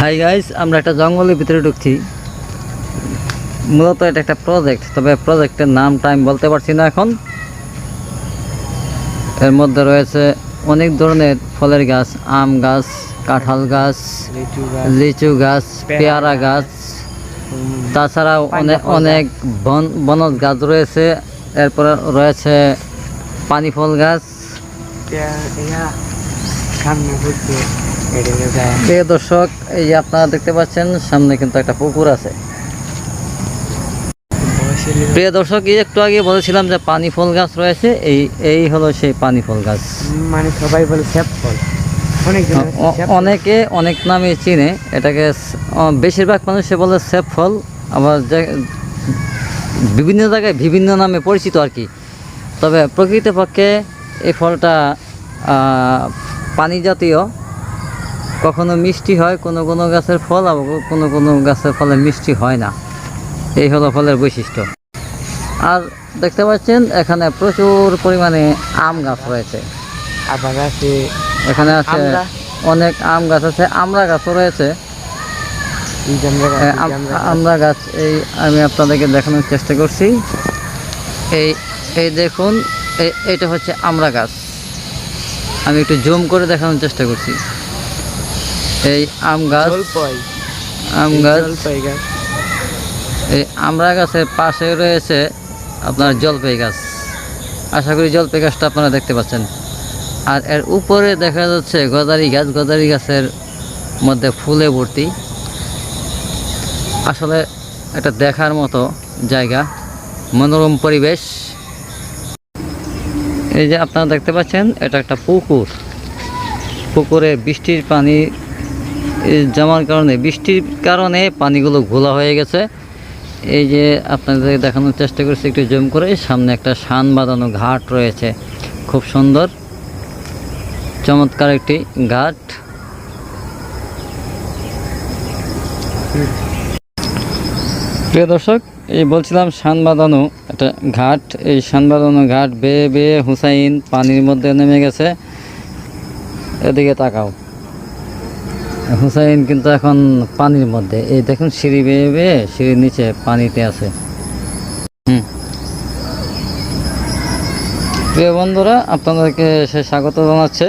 Hi guys আমরা একটা জঙ্গলের ভিতরে ঢুকছি। মূলত এটা একটা প্রজেক্ট তবে প্রজেক্টের নামটা আমি বলতে পারছি না এখন। এর মধ্যে রয়েছে অনেক ধরনের ফলের গাছ আম গাছ কাঁঠাল গাছ লিচু গাছ পেয়ারা গাছ তাছাড়াও অনেক অনেক বন বনজ গাছ রয়েছে। এরপরে রয়েছে পানি ফল গাছ প্রিয় দর্শক এই যে আপনারা দেখতে পাচ্ছেন সামনে কিন্তু একটা পুকুর আছে। প্রিয় দর্শক এই একটু আগে বলেছিলাম যে পানি ফল গাছ রয়েছে এই এই হলো সেই পানি ফল গাছ। মানে সবাই বলে স্যাপ ফল। অনেক স্যাপ অনেকে নামে চিনে এটাকে বেশিরভাগ মানুষে বলে সেপ ফল। আবার বিভিন্ন জায়গায় বিভিন্ন নামে পরিচিত আর কি। তবে প্রকৃতপক্ষে এই ফলটা পানি জাতীয়। কখনো মিষ্টি হয় কোনো কোনো গাছের ফল আবার কোনো কোনো গাছের ফলে মিষ্টি হয় না। এই হলো ফলের বৈশিষ্ট্য। আর দেখতে পাচ্ছেন এখানে প্রচুর পরিমাণে আম গাছ রয়েছে। এখানে আছে অনেক আম গাছ আছে আমড়া গাছও রয়েছে। জামরা গাছ, এই আম- জামরা গাছ। আমড়া গাছ এই আমি আপনাদেরকে দেখানোর চেষ্টা করছি। এই এই দেখুন এটা হচ্ছে আমড়া গাছ। আমি একটু জুম করে দেখানোর চেষ্টা করছি। এই আম গাছ। আম গাছ। এই আমড়া গাছের পাশে রয়েছে আপনার জলপাই গাছ। আশা করি জলপাই গাছটা আপনারা দেখতে পাচ্ছেন। আর এর উপরে দেখা যাচ্ছে গদারি গাছ গদারি গাছের মধ্যে ফুলে ভর্তি। আসলে এটা দেখার মতো জায়গা মনোরম পরিবেশ। এই যে আপনারা দেখতে পাচ্ছেন এটা একটা পুকুর। পুকুরে বৃষ্টির পানি জমার কারণে, বৃষ্টির কারণে পানিগুলো ঘোলা হয়ে গেছে। এই যে আপনাদের দেখানোর চেষ্টা করছি, একটু জুম করে সামনে একটা শান বাঁধানো ঘাট রয়েছে, খুব সুন্দর। চমৎকার একটি ঘাট। প্রিয় দর্শক, এই বলছিলাম শান বাঁধানো একটা ঘাট। এই শান বাঁধানো ঘাট বেয়ে বেয়ে হুসাইন পানির মধ্যে নেমে গেছে। এদিকে তাকাও। হুসাইন কিন্তু এখন পানির মধ্যে। এই দেখুন, সিঁড়ি বেয়ে বেয়ে সিঁড়ির নিচে পানিতে আছে। হুম। প্রিয় বন্ধুরা, আপনাদেরকে সে স্বাগত জানাচ্ছে।